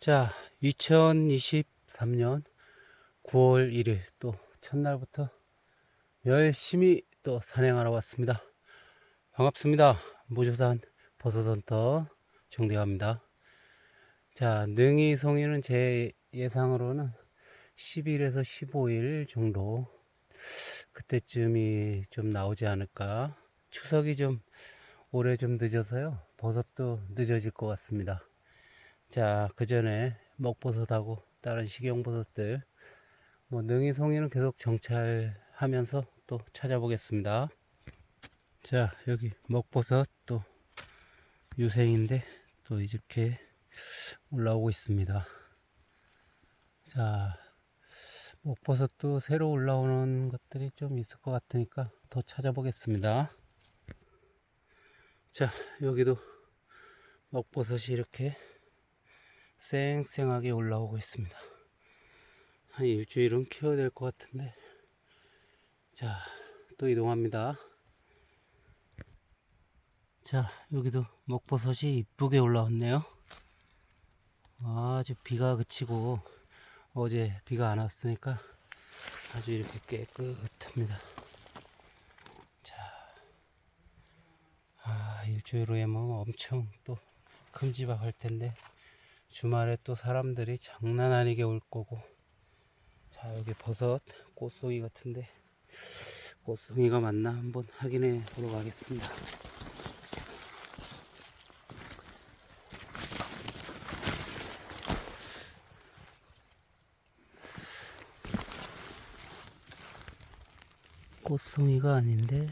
자, 2023년 9월 1일 또 첫날부터 열심히 또 산행하러 왔습니다. 반갑습니다. 모조산 버섯헌터 정대화입니다. 자, 능이 송이는 제 예상으로는 10일에서 15일 정도 그때쯤이 좀 나오지 않을까. 추석이 좀 올해 좀 늦어서요. 버섯도 늦어질 것 같습니다. 자, 그 전에 먹버섯하고 다른 식용버섯들, 뭐, 능이 송이는 계속 정찰하면서 또 찾아보겠습니다. 자, 여기 먹버섯 또 유생인데 또 이렇게 올라오고 있습니다. 자, 먹버섯도 새로 올라오는 것들이 좀 있을 것 같으니까 더 찾아보겠습니다. 자, 여기도 먹버섯이 이렇게 쌩쌩하게 올라오고 있습니다. 한 일주일은 키워야 될 것 같은데. 자, 또 이동합니다. 자, 여기도 먹버섯이 이쁘게 올라왔네요. 아주 비가 그치고 어제 비가 안 왔으니까 아주 이렇게 깨끗합니다. 자, 아, 일주일 후에 뭐 엄청 또 큼지막할 텐데 주말에 또 사람들이 장난 아니게 올 거고. 자 여기 버섯 꽃송이 같은데 꽃송이가 맞나 한번 확인해 보러 가겠습니다. 꽃송이가 아닌데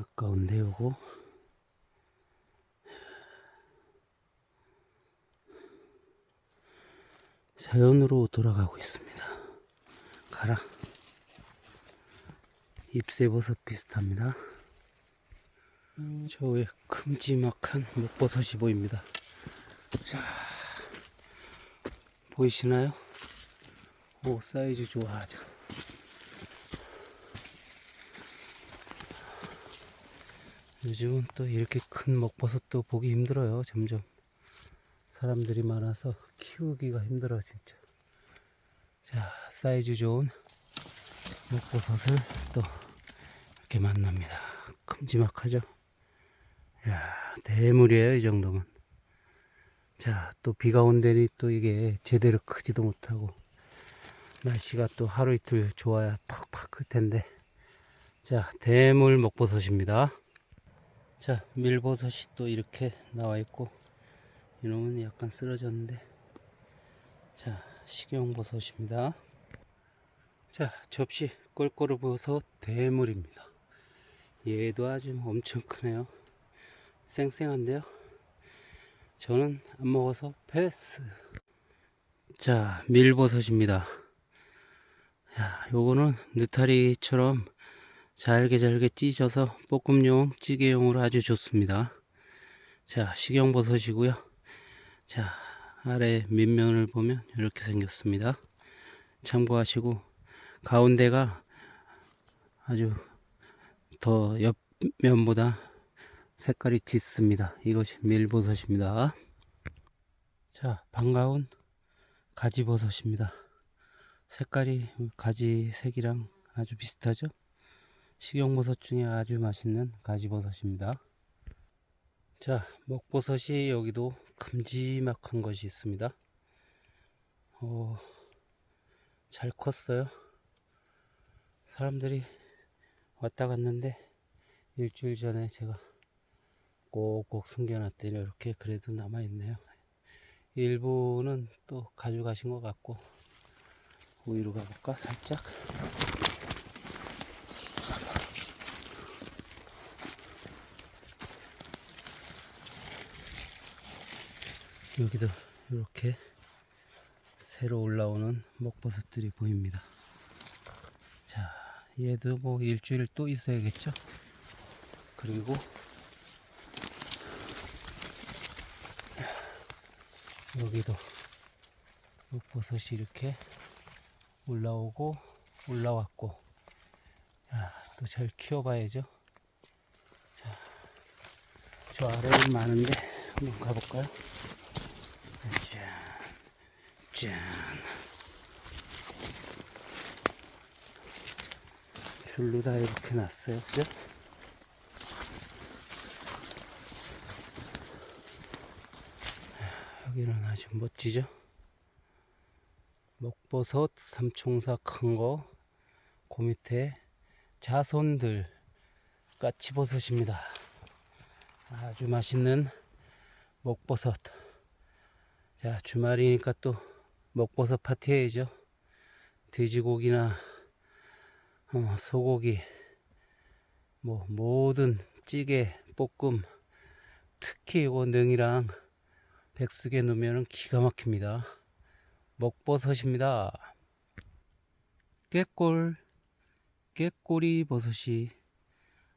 아까운데 요거? 자연으로 돌아가고 있습니다. 가라. 잎새버섯 비슷합니다. 저 위에 큼지막한 목버섯이 보입니다. 자 보이시나요? 오 사이즈 좋아 아주 요즘은 또 이렇게 큰 먹버섯도 보기 힘들어요. 점점 사람들이 많아서 키우기가 힘들어 진짜. 자 사이즈 좋은 먹버섯을 또 이렇게 만납니다. 큼지막하죠. 야 대물이에요 이 정도면. 자 또 비가 온데니 또 이게 제대로 크지도 못하고 날씨가 또 하루 이틀 좋아야 팍팍 클 텐데. 자 대물 먹버섯입니다. 자, 밀버섯이 또 이렇게 나와 있고, 이놈은 약간 쓰러졌는데, 자, 식용버섯입니다. 자, 접시 꼴꼬르버섯 대물입니다. 얘도 아주 엄청 크네요. 쌩쌩한데요. 저는 안 먹어서 패스. 자, 밀버섯입니다. 야, 요거는 느타리처럼 잘게 잘게 찢어서 볶음용 찌개용으로 아주 좋습니다. 자, 식용버섯이고요. 자, 아래 밑면을 보면 이렇게 생겼습니다. 참고하시고 가운데가 아주 더 옆면보다 색깔이 짙습니다. 이것이 밀버섯입니다. 자, 반가운 가지버섯입니다. 색깔이 가지 색이랑 아주 비슷하죠? 식용버섯 중에 아주 맛있는 가지버섯입니다. 자, 먹버섯이 여기도 큼지막한 것이 있습니다. 어, 잘 컸어요. 사람들이 왔다 갔는데 일주일 전에 제가 꼭꼭 숨겨놨더니 이렇게 그래도 남아있네요. 일부는 또 가져가신 것 같고 위로 가볼까 살짝 여기도 이렇게 새로 올라오는 먹버섯들이 보입니다. 자, 얘도 뭐 일주일 또 있어야겠죠? 그리고 여기도 먹버섯이 이렇게 올라오고 올라왔고 자, 또잘 키워봐야죠. 자, 저 아래에 많은데 한번 가볼까요? 짠, 짠. 줄로 다 이렇게 놨어요, 그죠? 여기는 아주 멋지죠? 먹버섯, 삼총사 큰 거, 그 밑에 자손들, 까치버섯입니다. 아주 맛있는 먹버섯. 자, 주말이니까 또 먹버섯 파티 해야죠. 돼지고기나 어, 소고기, 뭐 모든 찌개, 볶음, 특히 이거 능이랑 백숙에 넣으면 기가 막힙니다. 먹버섯입니다. 깨꼴, 깨꼬리 버섯이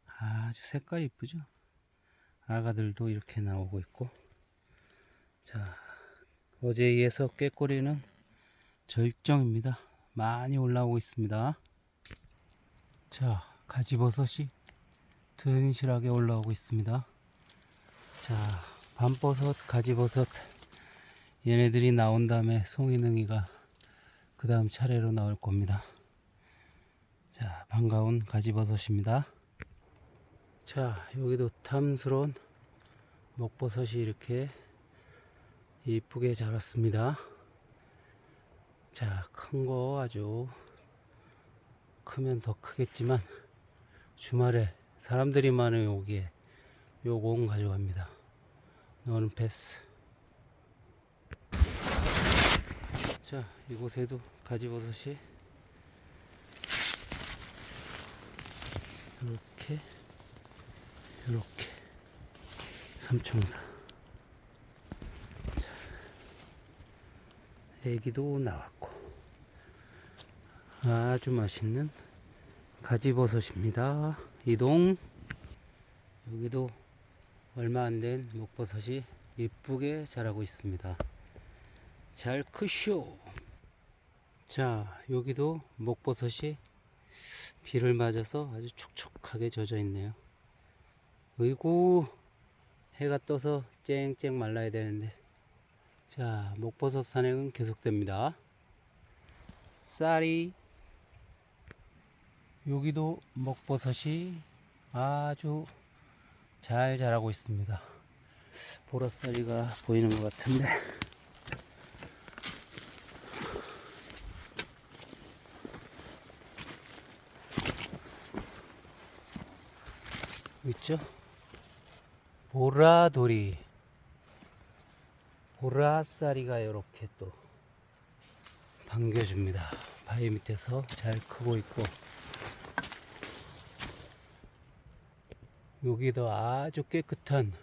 아주 색깔 이쁘죠? 아가들도 이렇게 나오고 있고. 자, 어제에 이어서 깨꼬리는 절정입니다. 많이 올라오고 있습니다. 자, 가지버섯이 든실하게 올라오고 있습니다. 자, 밤버섯, 가지버섯 얘네들이 나온 다음에 송이능이가 그 다음 차례로 나올 겁니다. 자, 반가운 가지버섯입니다. 자, 여기도 탐스러운 먹버섯이 이렇게 이쁘게 자랐습니다. 자, 큰 거 아주 크면 더 크겠지만 주말에 사람들이 많은 여기에 요공 가져갑니다. 너는 패스. 자, 이곳에도 가지버섯이 이렇게 이렇게 삼총사. 애기도 나왔고 아주 맛있는 가지버섯입니다. 이동 여기도 얼마 안 된 목버섯이 이쁘게 자라고 있습니다. 잘 크쇼. 자, 여기도 목버섯이 비를 맞아서 아주 촉촉하게 젖어 있네요. 어이구, 해가 떠서 쨍쨍 말라야 되는데. 자, 목버섯 산행은 계속됩니다. 쌀이 여기도 먹버섯이 아주 잘 자라고 있습니다. 보라쌀이가 보이는 것 같은데. 있죠? 보라돌이. 보라쌀이가 이렇게 또 반겨줍니다. 바위 밑에서 잘 크고 있고. 여기도 아주 깨끗한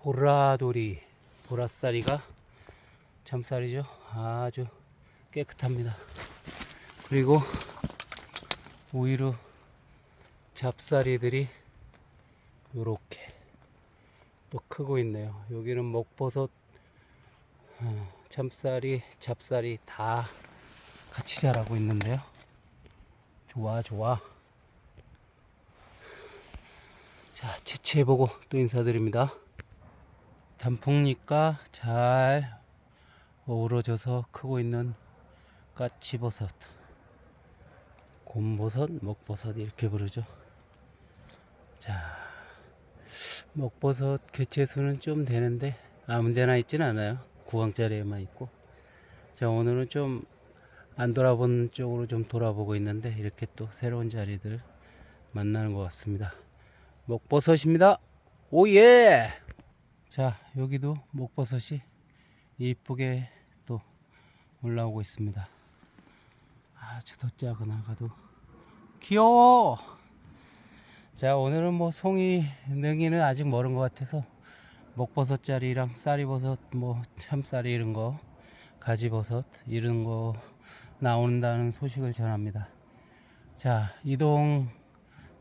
보라돌이 보라쌀이가 참쌀이죠 아주 깨끗합니다 그리고 우이로 잡쌀이들이 요렇게 또 크고 있네요 여기는 먹버섯 어, 참쌀이 잡쌀이 다 같이 자라고 있는데요 좋아 좋아 자, 채취해보고 또 인사드립니다. 단풍잎과 잘 어우러져서 크고 있는 까치버섯, 곰버섯, 먹버섯 이렇게 부르죠. 자, 먹버섯 개체수는 좀 되는데 아무데나 있진 않아요. 구강자리에만 있고. 자, 오늘은 좀 안 돌아본 쪽으로 좀 돌아보고 있는데 이렇게 또 새로운 자리들 만나는 것 같습니다. 먹버섯입니다. 오예! 자, 여기도 먹버섯이 이쁘게 또 올라오고 있습니다. 아주 더 작은 아가도 귀여워! 자, 오늘은 뭐 송이 능이는 아직 멀은 것 같아서 목버섯자리랑 쌀이버섯, 뭐 참쌀이 이런 거, 가지버섯 이런 거 나온다는 소식을 전합니다. 자, 이동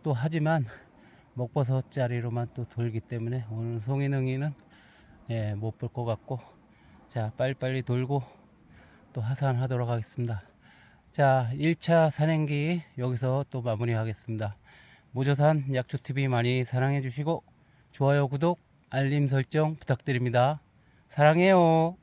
또 하지만 목버섯자리로만 또 돌기 때문에 오늘 송이능이는 예, 못 볼 것 같고 자, 빨리빨리 돌고 또 하산하도록 하겠습니다. 자, 1차 산행기 여기서 또 마무리하겠습니다. 무조산 약초TV 많이 사랑해 주시고 좋아요, 구독 알림 설정 부탁드립니다. 사랑해요.